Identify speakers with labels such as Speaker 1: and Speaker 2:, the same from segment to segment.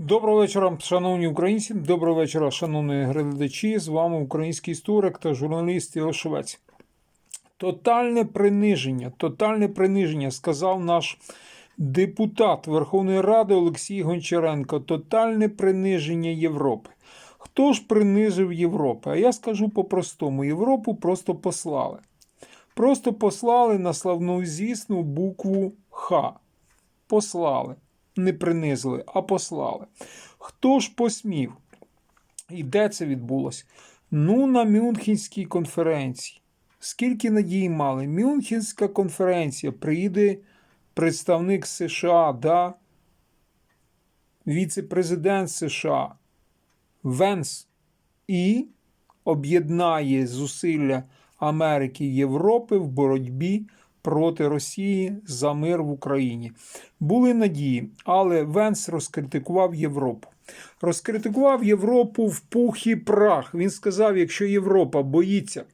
Speaker 1: Доброго вечора, шановні українці. Доброго вечора, шановні глядачі. З вами український історик та журналіст Іо Швець. Тотальне приниження, тотальне приниження, сказав наш депутат Верховної Ради Олексій Гончаренко. Тотальне приниження Європи. Хто ж принижив Європу? А я скажу по-простому: Європу просто послали. Просто послали на славну звісну букву Х. Послали не принизили, а послали. Хто ж посмів? І де це відбулося? Ну, на Мюнхенській конференції. Скільки надій мали? Мюнхенська конференція. Приїде представник США, да? віце-президент США Венс і об'єднає зусилля Америки і Європи в боротьбі проти Росії за мир в Україні. Були надії, але Венс розкритикував Європу. Розкритикував Європу в пух і прах. Він сказав: якщо Європа боїться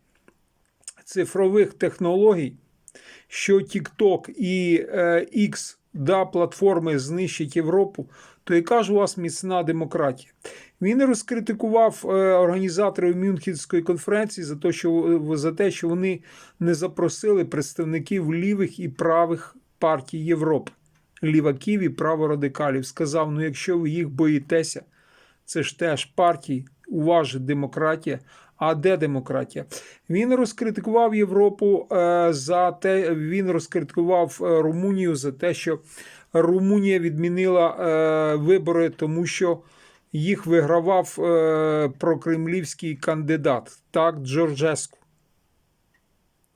Speaker 1: цифрових технологій, що TikTok і е, X да, платформи знищать Європу, то яка ж у вас міцна демократія? Він розкритикував е, організаторів Мюнхенської конференції за те, що за те, що вони не запросили представників лівих і правих партій Європи, ліваків і праворадикалів. Сказав: ну, якщо ви їх боїтеся, це ж теж партії, у вас же демократія. А де демократія? Він розкритикував Європу е, за те, він розкритикував е, Румунію за те, що Румунія відмінила е, вибори, тому що їх вигравав прокремлівський кандидат, так, Джорджеску.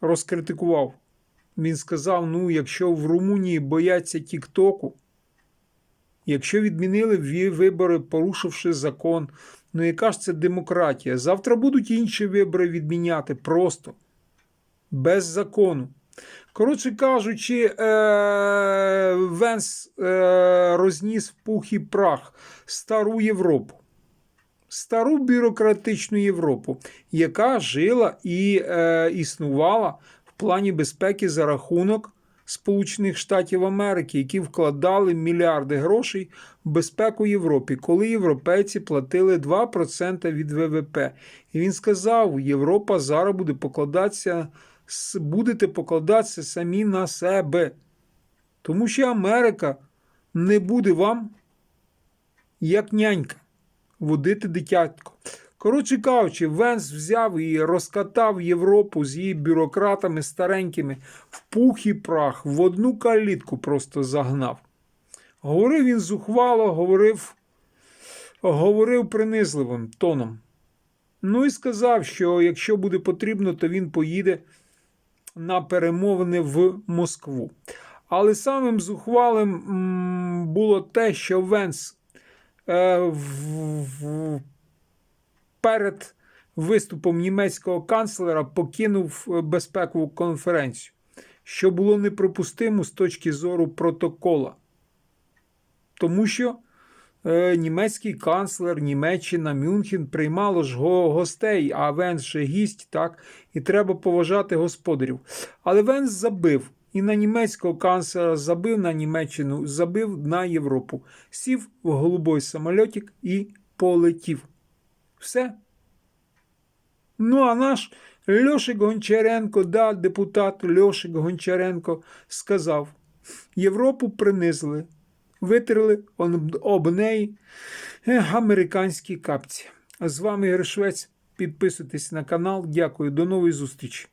Speaker 1: Розкритикував. Він сказав: ну, якщо в Румунії бояться Тіктоку, якщо відмінили вибори, порушивши закон, ну яка ж це демократія? Завтра будуть інші вибори відміняти просто без закону. Коротше кажучи, е, Венс е, розніс пух і прах стару Європу, стару бюрократичну Європу, яка жила і е, існувала в плані безпеки за рахунок Сполучених Штатів Америки, які вкладали мільярди грошей в безпеку Європі, коли європейці платили 2% від ВВП. І він сказав: Європа зараз буде покладатися будете покладатися самі на себе. Тому що Америка не буде вам, як нянька, водити дитятко. Коротше кажучи, Венс взяв і розкатав Європу з її бюрократами старенькими в пух і прах, в одну калітку просто загнав. Говорив він зухвало, говорив, говорив принизливим тоном. Ну і сказав, що якщо буде потрібно, то він поїде на перемовини в Москву. Але самим зухвалим було те, що Венс е, в, в, перед виступом німецького канцлера покинув е, безпекову конференцію, що було неприпустимо з точки зору протокола. Тому що е, німецький канцлер, Німеччина, Мюнхен приймало ж гостей, а Венс же гість, так, і треба поважати господарів. Але Венс забив і на німецького канцлера, забив на Німеччину, забив на Європу, сів в голубой самольотик і полетів. Все. Ну, а наш Льошик Гончаренко, да, депутат Льошик Гончаренко сказав: Європу принизили, витерли об- неї американські капці. А з вами Ігор. Підписуйтесь на канал. Дякую, до нової зустрічі.